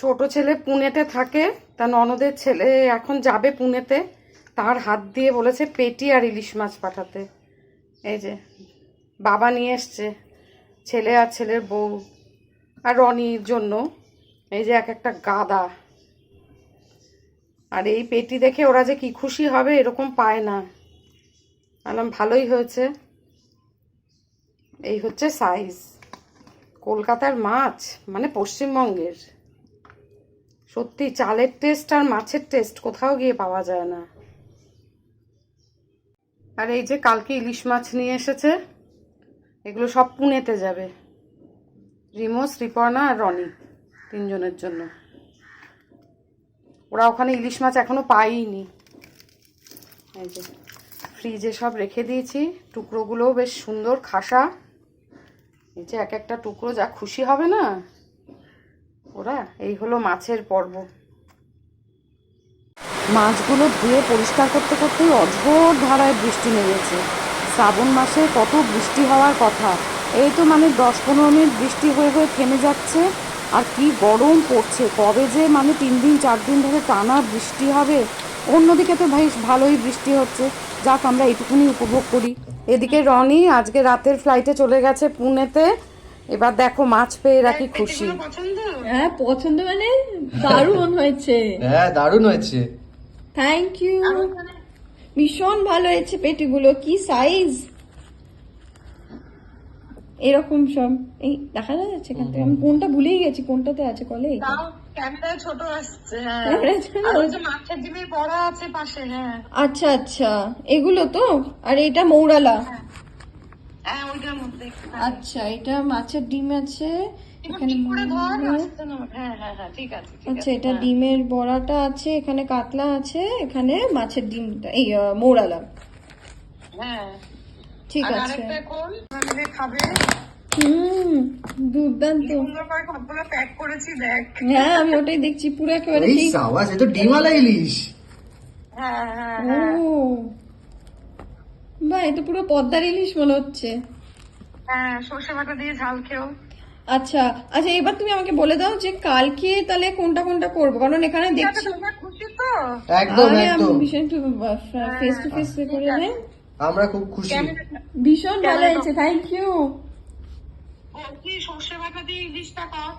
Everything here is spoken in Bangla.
ছোট ছেলে পুনেতে থাকে তা ননদের ছেলে এখন যাবে পুনেতে, তার হাত দিয়ে বলেছে পেটি আর ইলিশ মাছ পাঠাতে। এই যে, বাবা নিয়ে এসছে, ছেলে আর ছেলের বউ আর রনির জন্য। এই যে এক একটা গাদা। আর এই পেটি দেখে ওরা যে কি খুশি হবে এরকম পায় না। বললাম, ভালোই হয়েছে। এই হচ্ছে সাইজ কলকাতার মাছ মানে পশ্চিমবঙ্গের। সত্যি, চালের টেস্ট আর মাছের টেস্ট কোথাও গিয়ে পাওয়া যায় না। আর এই যে কালকে ইলিশ মাছ নিয়ে এসেছে, এগুলো সব পুনেতে যাবে। রিমো শ্রীপর্ণা আর রনি তিনজনের জন্য। ওরা ওখানে ইলিশ মাছ এখনও পাইনি। এই যে ফ্রিজে সব রেখে দিয়েছি। টুকরোগুলোও বেশ সুন্দর, খাসা। এই যে এক একটা টুকরো, যা খুশি হবে না ওরা, এই হলো মাছের পর্ব। মাছগুলো ধুয়ে পরিষ্কার করতে করতেই অঝোর ধারায় বৃষ্টি নেমেছে। শ্রাবণ মাসে কত বৃষ্টি হওয়ার কথা। এই তো মানে দশ পনেরো মিনিট বৃষ্টি হয়ে হয়ে থেমে যাচ্ছে। আর কি গরম পড়ছে। কবে যে মানে তিন দিন, চার দিন ধরে টানা বৃষ্টি হবে। অন্যদিকে তো ভাই ভালোই বৃষ্টি হচ্ছে। যাক, আমরা এইটুকুনি উপভোগ করি। এদিকে রনি আজকে রাতের ফ্লাইটে চলে গেছে পুনেতে। এবার দেখো মাছ পেয়ে রাখি খুশি। হ্যাঁ পছন্দ মানে দারুণ হয়েছে। হ্যাঁ দারুণ হয়েছে। থ্যাংক ইউ ভীষণ ভালো হয়েছে পেটিগুলো কি সাইজ এরকম সব। এই দেখা যাচ্ছে এখান থেকে। আমি কোনটা ভুলেই গেছি কোনটাতে আছে কলে? ক্যামেরায় ছোট আসছে হ্যাঁ। আছে পাশে হ্যাঁ। আচ্ছা আচ্ছা। এগুলো তো? আর এটা মৌরালা। মধ্যে আচ্ছা এটা মাছের ডিম আছে এখানে হ্যাঁ হ্যাঁ হ্যাঁ ঠিক আছে ঠিক আচ্ছা এটা ডিমের বড়াটা আছে এখানে কাতলা আছে এখানে মাছের ডিমটা এই হ্যাঁ। ঠিক আছে। আরেকটা কোন মিলে খাবে? হুম দুর্দান্ত। প্যাক করেছি দেখ। হ্যাঁ আমি ওটাই দেখছি পুরো একেবারে এই ঠিক। এ তো ডিমালা ইলিশ। হ্যাঁ হ্যাঁ ও। বাহ এটা পুরো পদ্মার ইলিশ মনে হচ্ছে। হ্যাঁ সর্ষে বাটা দিয়ে ঝাল খেও। আচ্ছা আচ্ছা এবার তুমি আমাকে বলে দাও যে কালকে তাহলে কোনটা কোনটা করব? কারণ এখানে দেখছি খুশি তো? একদম একদম। ভীষণ ফেস টু ফেস করে নেন আমরা খুব খুশি। ভীষণ ভালো হয়েছে থ্যাংক ইউ বলছি সর্ষে বাটা দিয়ে ইলিশটা কর